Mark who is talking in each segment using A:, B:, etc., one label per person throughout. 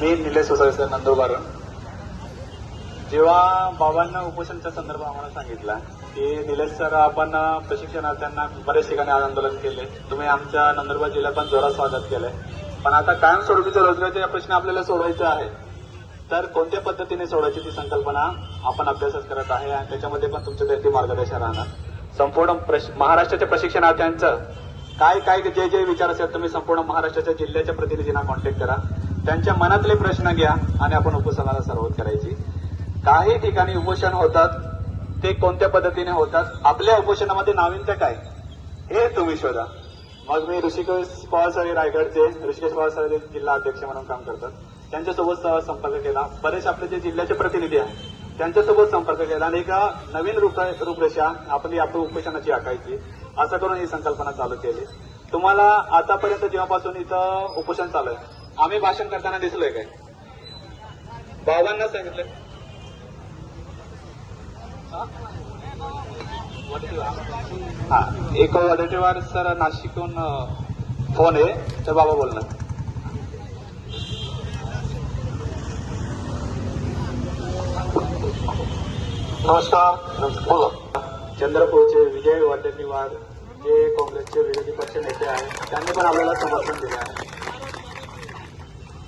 A: मी Nilesh Vasave sir Nandurbar जेव्हा बाबांना उपोषणच्या संदर्भात आम्हाला सांगितला की निलेश सर आपण प्रशिक्षणार्थ्यांना बऱ्याच ठिकाणी आज आंदोलन केले. तुम्ही आमच्या नंदुरबार जिल्ह्यात पण जोरात स्वागत केलंय. पण आता कायमस्वरूपीच्या रोजगाराचे प्रश्न आपल्याला सोडवायचे आहे तर कोणत्या पद्धतीने सोडायची ती संकल्पना आपण अभ्यासच करत आहे आणि त्याच्यामध्ये पण तुमचं देखील मार्गदर्शन राहणार. संपूर्ण महाराष्ट्राच्या प्रशिक्षणार्थ्यांचं काय काय जे जे विचार असेल तुम्ही संपूर्ण महाराष्ट्राच्या जिल्ह्याच्या प्रतिनिधींना कॉन्टॅक्ट करा. त्यांच्या मनातले प्रश्न घ्या आणि आपण उपोषणाला सर्वत करायची. काही ठिकाणी उपोषण होतात ते कोणत्या पद्धतीने होतात? आपल्या उपोषणामध्ये नाविन्य काय? हे तुम्ही शोधा. मग मी ऋषिकेश पवारसाहेब रायगडचे ऋषिकेश पवारसाहेब जिल्हा अध्यक्ष म्हणून काम करतात. त्यांच्यासोबत संपर्क केला. बरेच आपले जे जिल्ह्याचे प्रतिनिधी आहेत त्यांच्यासोबत संपर्क केला. आणि एका नवीन रूप रूपरेषा आपली आपली उपोषणाची आखायची. असं करून ही संकल्पना चालू केली. तुम्हाला आतापर्यंत जेव्हापासून इथं उपोषण चालू आहे आम्ही भाषण करताना दिसलोय काय? बाबांना सांगितलं हा एक वडेटेवार सर नाशिकहून फोन आहे. तर बाबा बोलणार. नमस्कार. बोला. चंद्रपूरचे विजय वडेट्टीवार जे काँग्रेसचे विरोधी पक्ष नेते आहेत त्यांनी पण आपल्याला समर्थन दिलं आहे.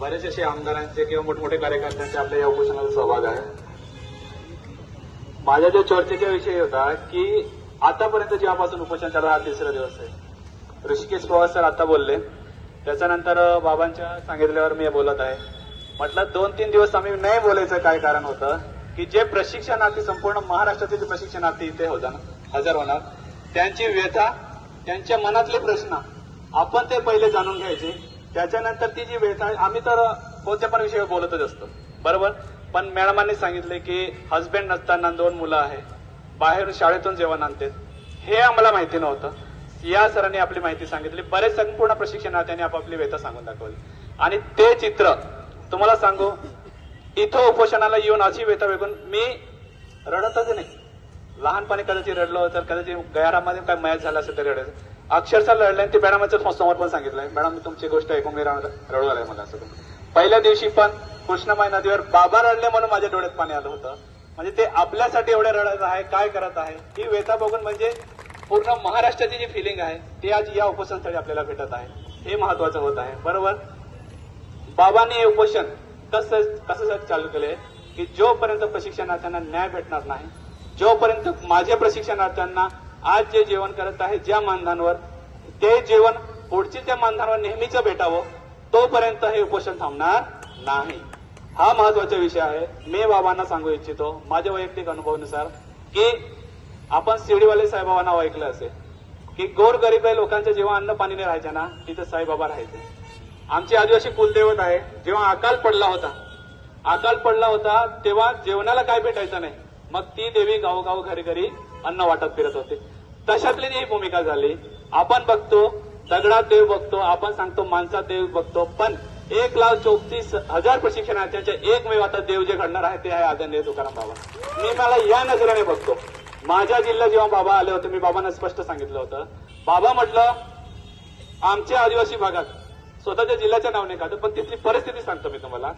A: बरेच असे आमदारांचे किंवा मोठमोठे कार्यकर्त्यांचे आपल्या या उपोषणाला सहभाग आहे. माझ्या जो चर्चेचा विषय होता की आतापर्यंत जेव्हापासून उपोषण चालू हा तिसरा दिवस आहे. ऋषिकेश पवार सर आता बोलले. त्याच्यानंतर बाबांच्या सांगितल्यावर मी बोलत आहे. म्हटलं दोन तीन दिवस आम्ही नाही बोलायचं काय कारण होतं की जे प्रशिक्षणार्थी संपूर्ण महाराष्ट्रातील जे प्रशिक्षणार्थी इथे होतात हजर होणार त्यांची व्यथा त्यांच्या मनातले प्रश्न आपण ते पहिले जाणून घ्यायचे. त्याच्यानंतर ती जी वेळ आहे, आम्ही तर कोणत्या पण विषयावर बोलतच असतो. बरोबर? पण मॅडमांनी सांगितले की हजबंड नसताना दोन मुलं आहे. बाहेर शाळेतून जेवण आणते. हे आम्हाला माहिती नव्हतं. या सरांनी आपली माहिती सांगितली. बरेच संपूर्ण प्रशिक्षणार्थ्यांनी आपापली वेता सांगून दाखवली. आणि ते चित्र तुम्हाला सांगू इथं उपोषणाला येऊन अशी वेता वेगून मी रडतच नाही. लहानपणी कदाचित रडलो तर कदाचित गयारामध्ये काय मॅच झाला असेल तरी रडायचं अक्षरशः लढलं आणि ते मॅडमचं समोर पण सांगितलंय. मॅडम मी तुमची गोष्ट ऐकून मी रडू आलाय मला असं पहिल्या दिवशी पण कृष्णमाई नदीवर बाबा रडले म्हणून माझ्या डोळ्यात पाणी आलं होतं. म्हणजे ते आपल्यासाठी एवढे रडायचं आहे काय करत आहे ही वेता बघून म्हणजे पूर्ण महाराष्ट्राची जी फिलिंग आहे ती आज या उपोषणस्थळी आपल्याला भेटत आहे. हे महत्वाचं होत आहे. बरोबर? बाबांनी हे उपोषण कसं कसं चालू केलंय? की जोपर्यंत प्रशिक्षणार्थ्यांना न्याय भेटणार नाही जोपर्यंत माझ्या प्रशिक्षणार्थ्यांना आज जे जेवण करत आहे ज्या मानधानवर ते जेवण पुढची त्या मानधानवर नेहमीच भेटावं तोपर्यंत हे उपोषण थांबणार नाही. हा महत्त्वाचा विषय आहे. मी बाबांना सांगू इच्छितो माझ्या वैयक्तिक अनुभवानुसार की आपण शिर्डीवाले साईबाबांना ऐकलं असेल की गोर गरीब लोकांच्या जेव्हा अन्न पाणीने राहायच्या ना तिथे साईबाबा राहायचे. आमची आदिवासी कुलदैवत आहे जेव्हा अकाल पडला होता अकाल पडला होता तेव्हा जेवणाला काय भेटायचं नाही. मग ती देवी गावोगाव घरी घरी अन्न वाटत फिरत होते. तशातली ही भूमिका झाली. आपण बघतो दगडात देव बघतो आपण सांगतो माणसात देव बघतो पण एक लाख चौतीस हजार प्रशिक्षणार्थ्यांच्या एकमेव आता देव जे घडणार आहे ते आहे आदरणीय तुकाराम बाबा. मी मला या नजरेने बघतो. माझ्या जिल्ह्यात जेव्हा बाबा आले होते मी बाबांना स्पष्ट सांगितलं होतं. बाबा म्हटलं आमच्या आदिवासी भागात स्वतःच्या जिल्ह्याच्या नाव नाही काढत पण तिथली परिस्थिती सांगतो मी तुम्हाला.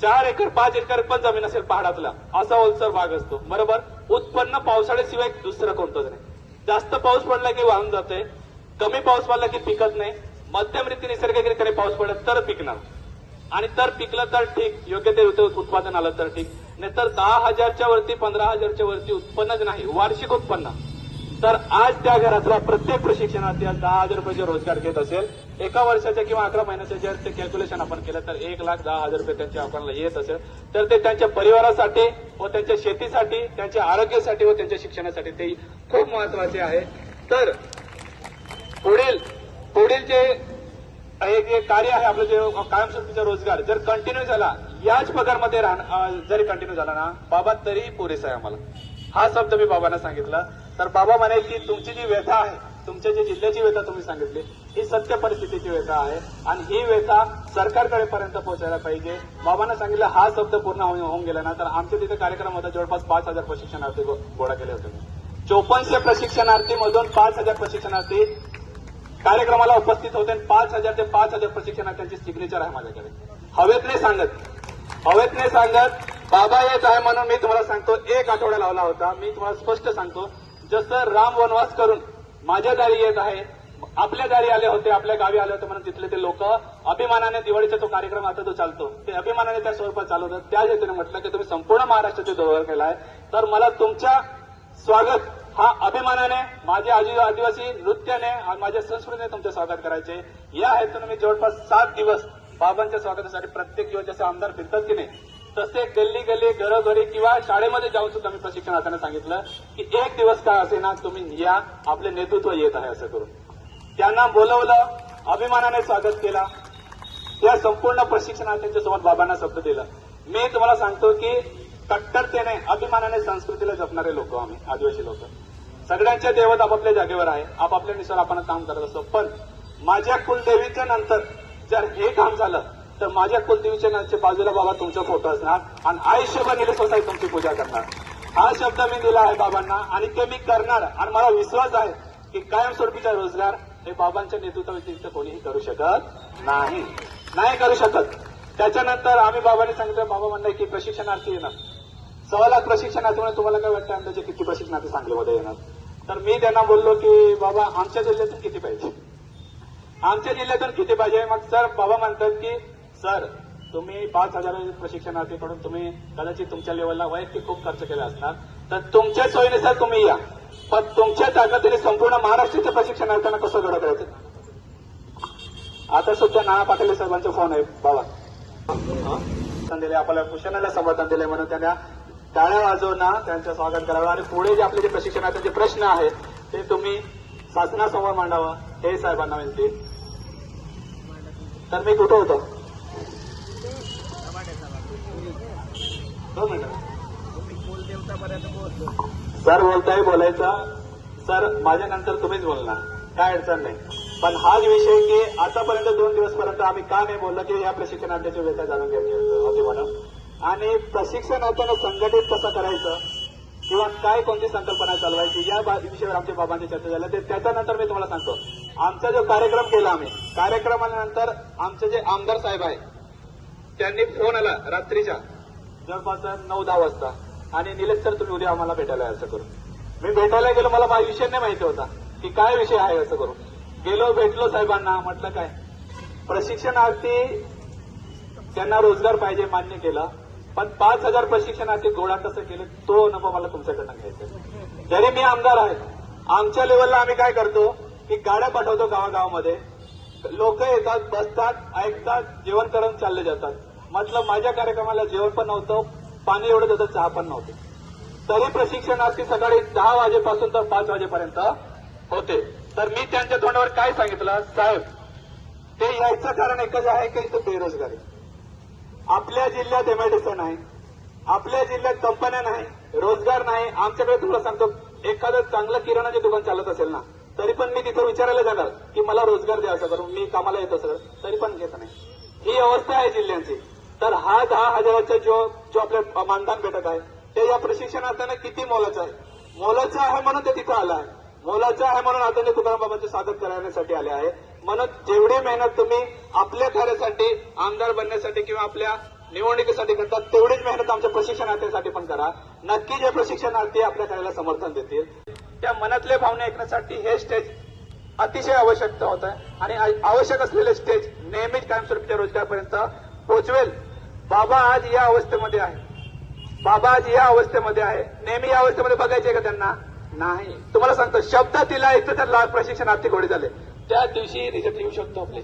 A: चार एकर पाच एकर पण जमीन असेल पहाडातला असा ओलसर भाग असतो. बरोबर? उत्पन्न पावसाळ्याशिवाय दुसरं कोणतंच नाही. जास्त पाऊस पडला की वाहून जाते कमी पाऊस पडला की पिकत नाही मध्यम रीती निसर्गरित्याने पाऊस पडला तर पिकणार. आणि तर पिकलं तर ठीक योग्य ते उत्पादन आलं तर ठीक. नाही तर दहा हजारच्या वरती पंधरा हजारच्या वरती उत्पन्नच नाही वार्षिक उत्पन्न. तर आज त्या घरातला प्रत्येक प्रशिक्षणार्थी आज दहा हजार रुपये रोजगार घेत असेल एका वर्षाच्या किंवा अकरा महिन्याच्या जर ते कॅल्क्युलेशन आपण केलं तर एक लाख दहा हजार रुपये त्यांच्या अकाउंटला येत असेल. तर ते त्यांच्या परिवारासाठी व त्यांच्या शेतीसाठी त्यांच्या आरोग्यासाठी व त्यांच्या शिक्षणासाठी ते खूप महत्त्वाचे आहे. तर पुढील पुढील जे हे जे कार्य आहे आपलं जे कायमस्वरूपीचा रोजगार जर कंटिन्यू झाला याच पगारमध्ये राहणं जरी कंटिन्यू झाला ना बाबा तरीही पुरेसा आहे आम्हाला. हा शब्द मी बाबांना सांगितला. तर बाबा म्हणे की तुमची जी व्यथा आहे तुमच्या जी जिल्ह्याची व्यथा तुम्ही सांगितली ही सत्य परिस्थितीची व्यथा आहे. आणि ही व्यथा सरकारकडे पर्यंत पोहोचायला पाहिजे. बाबांना सांगितलं हा शब्द पूर्ण होऊन होऊन गेला ना तर आमच्या तिथे कार्यक्रम होता जवळपास पाच हजार प्रशिक्षणार्थी गोळा केले होते. मी चोपन्नशे प्रशिक्षणार्थी मधून पाच हजार प्रशिक्षणार्थी कार्यक्रमाला उपस्थित होते. आणि पाच हजार ते पाच हजार प्रशिक्षणार्थ्यांची सिग्नेचर आहे माझ्याकडे. हवेत नाही सांगत. हवेत नाही सांगत. बाबा येत आहे म्हणून मी तुम्हाला सांगतो. एक आठवडा लावला होता. मी तुम्हाला स्पष्ट सांगतो. जसं राम वनवास करून माझ्या दारी येत आहे आपल्या दारी आले होते आपल्या गावी आले होते म्हणून तिथले ते लोक अभिमानाने दिवाळीचा तो कार्यक्रम आता जो चालतो ते अभिमानाने त्या स्वरूपात चालवतात. त्या रीतीने म्हटलं की तुम्ही संपूर्ण महाराष्ट्राचे दौरा आहे तर मला तुमच्या स्वागत हा अभिमानाने माझ्या आजी आदिवासी नृत्याने आणि माझ्या संस्कृतीने तुमचे स्वागत करायचे. या हेतून मी जवळपास सात दिवस बाबांच्या स्वागतासाठी प्रत्येक दिवस जसे आमदार फिरतात की नाही तसे गल्ली गल्ली घरोघरी किंवा शाळेमध्ये जाऊन सुद्धा मी प्रशिक्षणार्थ्यांना सांगितलं की एक दिवस का असे ना तुम्ही या आपले नेतृत्व येत आहे असं करून. त्यांना बोलवलं अभिमानाने स्वागत केला. त्या संपूर्ण प्रशिक्षणार्थ्यांच्या सोबत बाबांना शब्द दिला. मी तुम्हाला सांगतो की कट्टरतेने अभिमानाने संस्कृतीला जपणारे लोक आम्ही आदिवासी लोक. सगळ्यांच्या देवत आपापल्या जागेवर आहे आपापल्या निसर आपण काम करत असतो. पण माझ्या कुलदेवीच्या नंतर जर हे काम झालं तर माझ्या कुलदेवीच्या नंतरच्या बाजूला बाबा तुमचा फोटो असणार आणि आयुष्यभर निले स्वतः तुमची पूजा करणार. हा शब्द मी दिला आहे बाबांना आणि ते मी करणार. आणि मला विश्वास आहे की कायमस्वरूपीचा रोजगार हे बाबांच्या नेतृत्वाव्यतिरिक्त कोणीही करू शकत नाही. नाही करू शकत. त्याच्यानंतर आम्ही बाबांनी सांगितलं बाबा म्हणलं की प्रशिक्षणार्थी येणार सव्वा लाख प्रशिक्षणार्थीमुळे तुम्हाला काय वाटतं? अंदाजे किती प्रशिक्षणार्थी सांगलीमध्ये येणार? तर मी त्यांना बोललो की बाबा आमच्या जिल्ह्यातून किती पाहिजे? आमच्या जिल्ह्यातून किती पाहिजे? मग सर बाबा म्हणतात की सर तुम्ही पाच हजार प्रशिक्षणार्थीकडून तुम्ही कदाचित तुमच्या लेवलला वैयक्तिक खूप खर्च केला असणार. तर तुमच्या सोयीनुसार तुम्ही या. पण तुमच्या ताकदीने संपूर्ण महाराष्ट्राच्या प्रशिक्षणार्थ्यांना कसं घडत राहते आता सुद्धा नाना पाटील साहेबांचा फोन आहे. बाबा. दिले आपल्याला कुशनाला समर्थन दिले म्हणून त्यांना टाळ्या वाजवणं त्यांचं स्वागत करावं आणि पुढे जे आपले जे प्रशिक्षणाचे जे प्रश्न आहेत ते तुम्ही शासनासमोर मांडावं हे साहेबांना विनंती. तर मी कुठं होतो? सर बोलताय बोलायचं. सर माझ्यानंतर तुम्हीच बोलणार. काय अडचण नाही. पण हाच विषय की आतापर्यंत दोन दिवसपर्यंत आम्ही का नाही बोललो की या प्रशिक्षणार्थ्याची व्यथा जाणून घ्यायची होती म्हणून. आणि प्रशिक्षणार्थ्यानं संघटित कसं करायचं? किंवा काय कोणती संकल्पना चालवायची? या बा- विषयावर आमच्या बाबांची चर्चा झाली. ते त्याच्यानंतर मी तुम्हाला सांगतो. आमचा जो कार्यक्रम केला आम्ही कार्यक्रमानंतर आमचे जे आमदार साहेब आहे त्यांनी फोन आला रात्रीच्या जवळपास नऊ दहा वाजता. आणि निलेश सर तुम्ही उद्या आम्हाला भेटायला आहे असं करून. मी भेटायला गेलो मला माझा विषय नाही माहिती होता. की काय विषय आहे असं करून. गेलो भेटलो साहेबांना म्हटलं काय? प्रशिक्षणार्थी त्यांना रोजगार पाहिजे मान्य केला. पण पाच हजार प्रशिक्षणाचे गोळा कसं केले तो अनुभव मला तुमच्याकडनं घ्यायचा जरी मी आमदार आहे आमच्या लेवलला आम्ही काय करतो की गाड्या पाठवतो गावागावामध्ये. लोक येतात बसतात ऐकतात जेवण करून चालले जातात. म्हटलं माझ्या कार्यक्रमाला जेवण पण नव्हतं पाणी एवढं होतं चहा पण नव्हते. तरी प्रशिक्षणार्थी सकाळी दहा वाजेपासून तर पाच वाजेपर्यंत होते. तर मी त्यांच्या तोंडावर काय सांगितलं? साहेब ते यायचं कारण एकच आहे की इथं बेरोजगारी. आपल्या जिल्ह्यात एमआयडीसी नाही. आपल्या जिल्ह्यात कंपन्या नाही रोजगार नाही. आमच्याकडे तुला सांगतो एखादं चांगलं किराणाचे दुकान चालत असेल ना तरी पण मी तिथं विचारायला जाणार की मला रोजगार द्या असं करून मी कामाला येतो सगळं तरी पण घेत नाही. ही अवस्था आहे जिल्ह्यांची. तर हा दहा हजाराचा जो जो आपल्या मानधन भेटत आहे ते या प्रशिक्षणार्थ्यांना किती मोलाचं आहे? मोलाचं आहे म्हणून ते तिथं आलं आहे. मोलाचं आहे म्हणून आता ते तुकाराम बाबांचे स्वागत करण्यासाठी आले आहे. म्हणून जेवढी मेहनत तुम्ही आपल्या कार्यासाठी आमदार बनण्यासाठी किंवा आपल्या निवडणुकीसाठी करतात तेवढीच मेहनत आमच्या प्रशिक्षणार्थीसाठी पण करा. नक्की जे प्रशिक्षणार्थी आपल्या कार्याला समर्थन देतील त्या मनातले भावना ऐकण्यासाठी हे स्टेज अतिशय आवश्यकता होत. आहे आणि आवश्यक असलेले स्टेज नेहमीच कायमस्वरूपीच्या रोजगारपर्यंत पोहोचवेल बाबा आज या अवस्थेमध्ये आहे. बाबा आज या अवस्थेमध्ये आहे. नेहमी या अवस्थेमध्ये बघायचे का त्यांना? नाही. तुम्हाला सांगतो शब्द तिला इथं त्याला प्रशिक्षणार्थी घोडे झाले. त्या दिवशी रिझल्ट येऊ शकतो आपले.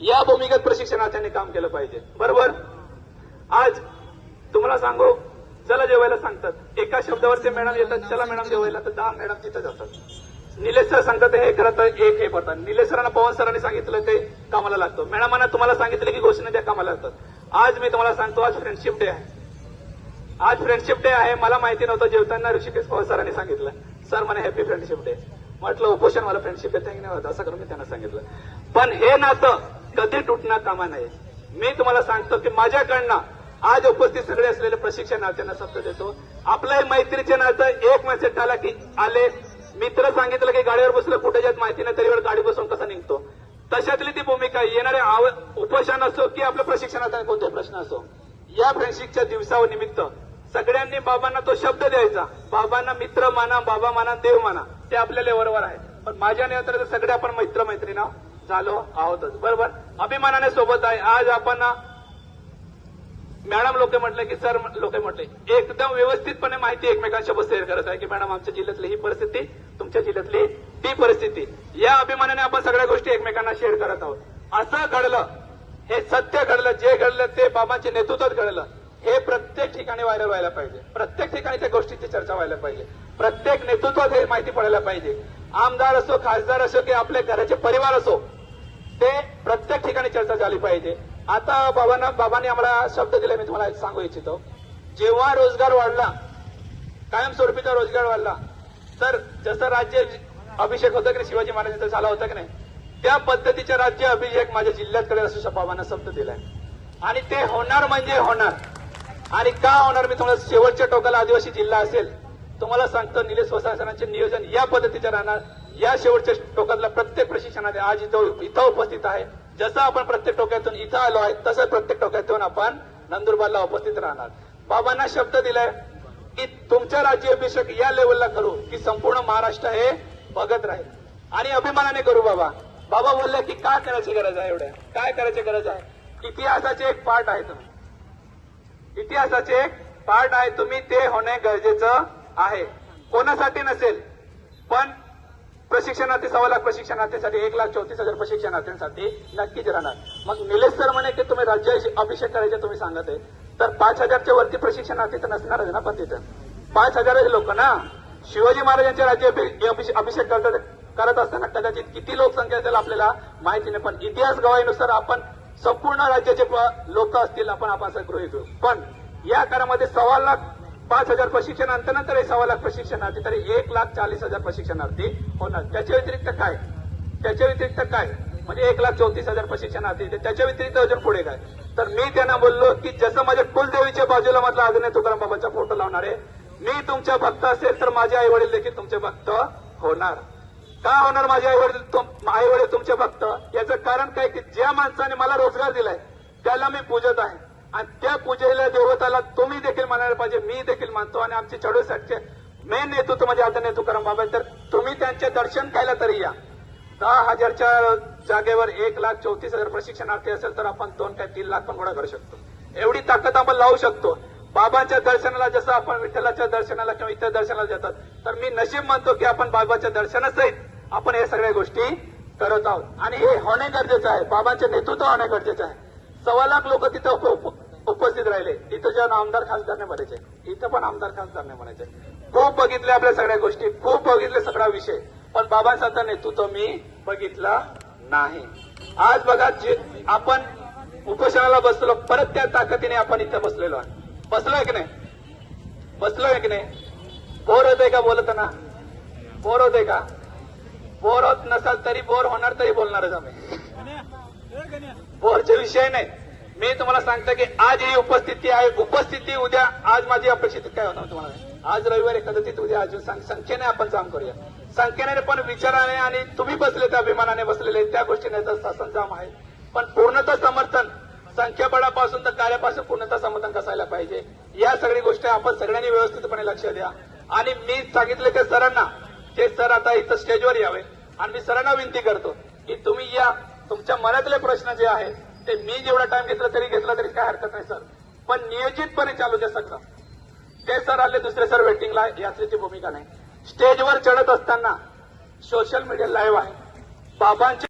A: या भूमिगत प्रशिक्षणार्थ्यांनी काम केलं पाहिजे. बरोबर? आज तुम्हाला सांगू चला जेवायला सांगतात. एका शब्दावरती मॅडम येतात चला मॅडम जेवायला तर दहा मॅडम तिथं जातात. निलेश सर सांगतात हे खरं तर एक हे पडतात. निलेश सरांना पवन सरांनी सांगितलं ते कामाला लागतो. मॅडमांना तुम्हाला सांगितलं की घोषणा त्या कामाला लागतात. आज मी तुम्हाला सांगतो आज फ्रेंडशिप डे आहे. आज फ्रेंडशिप डे आहे मला माहिती नव्हतं जेवताना ऋषिकेश पवार सरांनी सांगितलं. सर मला हॅपी फ्रेंडशिप डे म्हटलं उपोषण मला फ्रेंडशिप डे नाही होत असं करून मी त्यांना सांगितलं. पण हे नातं कधी तुटणार कामा नये मी तुम्हाला सांगतो की माझ्याकडनं आज उपस्थित सगळे असलेले प्रशिक्षणार्थ्यांना शब्द देतो. आपलं मैत्रीचे नातं एक मेसेज आला की आले. मित्र सांगितलं की गाडीवर बसलं कुठे जात माहिती नाही तरी गाडी बसून कसा निघतो? तशातली ती भूमिका येणारे आव- उपोषण असो की आपल्या प्रशिक्षणाचा कोणता प्रश्न असो या फ्रेंडशिपच्या दिवसावर निमित्त सगळ्यांनी बाबांना तो शब्द द्यायचा. बाबांना मित्र माना बाबा माना देव माना. ते आपल्या लेवलवर आहे पण माझ्या नेत्र सगळे आपण मित्र मैत्रिणी झालो आहोतच. बरोबर? अभिमानाने सोबत आहे. आज आपण मॅडम लोक म्हटले की सर लोक म्हटले एकदम व्यवस्थितपणे माहिती एकमेकांसोबत शेअर करत आहे की मॅडम आमच्या जिल्ह्यातली ही परिस्थिती तुमच्या जिल्ह्यातली ती परिस्थिती. या अभिमानाने आपण सगळ्या गोष्टी एकमेकांना शेअर करत आहोत. असं घडलं हे सत्य घडलं जे घडलं ते बाबांच्या नेतृत्वात घडलं. हे प्रत्येक ठिकाणी व्हायरल व्हायला पाहिजे. प्रत्येक ठिकाणी त्या गोष्टीची चर्चा व्हायला पाहिजे. प्रत्येक नेतृत्वात हे माहिती पडायला पाहिजे. आमदार असो खासदार असो की आपल्या घराचे परिवार असो ते प्रत्येक ठिकाणी चर्चा झाली पाहिजे. आता बाबांना बाबांनी आम्हाला शब्द दिले मी तुम्हाला सांगू इच्छितो. जेव्हा रोजगार वाढला कायमस्वरूपीचा रोजगार वाढला तर जसं राज्य अभिषेक होता की शिवाजी महाराजांचा झाला होता की नाही त्या पद्धतीचे राज्य अभिषेक माझ्या जिल्ह्यात करेल असं बाबांना शब्द दिलाय. आणि ते होणार म्हणजे होणार. आणि का होणार मी तुम्हाला शेवटच्या टोकाला आदिवासी जिल्हा असेल? तुम्हाला सांगतो निलेश वसासनाचे नियोजन या पद्धतीचे राहणार. या शेवटच्या टोकातला प्रत्येक प्रशिक्षणात आज इथं इथं उपस्थित आहे. जसं आपण प्रत्येक टोक्यातून इथं आलो आहे तसं प्रत्येक टोक्यातून आपण नंदुरबारला उपस्थित राहणार. बाबांना शब्द दिलाय की तुमच्या राज्याभिषेक या लेवलला करू की संपूर्ण महाराष्ट्र हे बघत राहील. आणि अभिमानाने करू बाबा. बाबा बोलले की काय करायची गरज आहे एवढ्या? काय करायची गरज आहे? इतिहासाचे एक पार्ट आहे तुम्ही इतिहासाचे एक पार्ट आहे तुम्ही ते होणे गरजेचं आहे. कोणासाठी नसेल पण प्रशिक्षणार्थी सव्वा लाख प्रशिक्षणार्थीसाठी एक लाख चौतीस हजार प्रशिक्षणार्थींसाठी नक्कीच राहणार. मग निलेश सर म्हणे की तुम्ही राज्य अभिषेक करायचे तुम्ही सांगत आहे. तर पाच हजारच्या वरती प्रशिक्षणार्थी तर नसणारच ना पण तिथं. पाच हजाराचे लोक ना? शिवाजी महाराजांचे राज्य अभिषेक करतात करत असताना कदाचित किती लोकसंख्या असेल आपल्याला माहिती नाही पण इतिहास गवाईनुसार आपण संपूर्ण राज्याचे लोक असतील आपण आपण असं गृहित पण या काळामध्ये सव्वा लाख पाच हजार प्रशिक्षण नंतर सव्वा लाख प्रशिक्षणार्थी तरी एक लाख चाळीस हजार प्रशिक्षणार्थी होणार. त्याच्या व्यतिरिक्त काय? त्याच्या व्यतिरिक्त काय? म्हणजे एक लाख चौतीस हजार प्रशिक्षणार्थी त्याच्या व्यतिरिक्त अजून पुढे काय? तर मी त्यांना बोललो की जसं माझ्या कुलदेवीच्या बाजूला मधला अजून तुकाराम बाबाचा फोटो लावणार आहे. मी तुमच्या भक्त असेल तर माझे आई वडील देखील तुमचे भक्त होणार. का होणार माझे आई वडील आई वडील तुमचे भक्त. याचं कारण काय की ज्या माणसाने मला रोजगार दिलाय त्याला मी पूजत आहे. आणि त्या पूजेला देवताला तुम्ही देखील मानायला पाहिजे मी देखील मानतो आणि आमचे चढूसाठचे मेन नेतृत्व म्हणजे आदरणीय तुकाराम बाबा तर तुम्ही त्यांचे दर्शन घ्यायला तरी या. दहा हजारच्या जागेवर एक लाख चौतीस हजार प्रशिक्षणार्थी असेल तर आपण दोन काय तीन लाख पण गोळा करू शकतो. एवढी ताकद आपण लावू शकतो. बाबांच्या दर्शनाला जसं आपण विठ्ठलाच्या दर्शनाला किंवा इतर दर्शनाला जातात तर मी नशीब मानतो की आपण बाबाच्या दर्शनासहित आपण हे सगळ्या गोष्टी करत आहोत. आणि हे होणे गरजेचं आहे. बाबांचे नेतृत्व होणे गरजेचं आहे. सव्वा लाख लोक तिथं उपस्थित राहिले. इथं ज्या आमदार खासदार नाही म्हणायचे इथं पण आमदार खासदार नाही म्हणायचे. खूप बघितले आपल्या सगळ्या गोष्टी खूप बघितले सगळा विषय. पण बाबांसारखं नेतृत्व मी बघितला नाही. आज बघा जे आपण उपोषणाला बसलो परत त्या ताकदीने आपण इथं बसलेलो आहे. बसलोय की नाही? बसलोय की नाही? बोर होतंय का बोलताना? बोर होतंय का? बोर होत नसाल तरी बोर होणार तरी बोलणारच आम्ही. बोरचे विषय नाही. मी तुम्हाला सांगतो की आज ही उपस्थिती आहे. उपस्थिती उद्या आज माझी अपेक्षित काय होणार तुम्हाला? आज रविवार एखादं उद्या अजून संख्येने आपण काम करूया. संख्येने पण विचाराने आणि तुम्ही बसले त्या अभिमानाने बसलेले त्या गोष्टीने तर शासन जाम आहे. पण पूर्णतः समर्थन संख्याबळापासून तर कार्यापासून पूर्णतः समर्थन कसायला पाहिजे? या सगळी गोष्टी आपण सगळ्यांनी व्यवस्थितपणे लक्ष द्या. आणि मी सांगितलं की सरांना ते सर आता इथं स्टेजवर यावे आणि मी सरांना विनंती करतो की तुम्ही या तुमच्या मनातले प्रश्न जे आहेत ते मी जेवढा टाइम घेतला तरी घेतला तरी काय हरकत नाही सर पण नियोजितपणे चालू दे सगळं. ते सर आले दुसरे सर वेटिंगला यात्रेची भूमिका नाही. स्टेजवर चढत असताना सोशल मीडिया लाईव्ह आहे. बाबांचे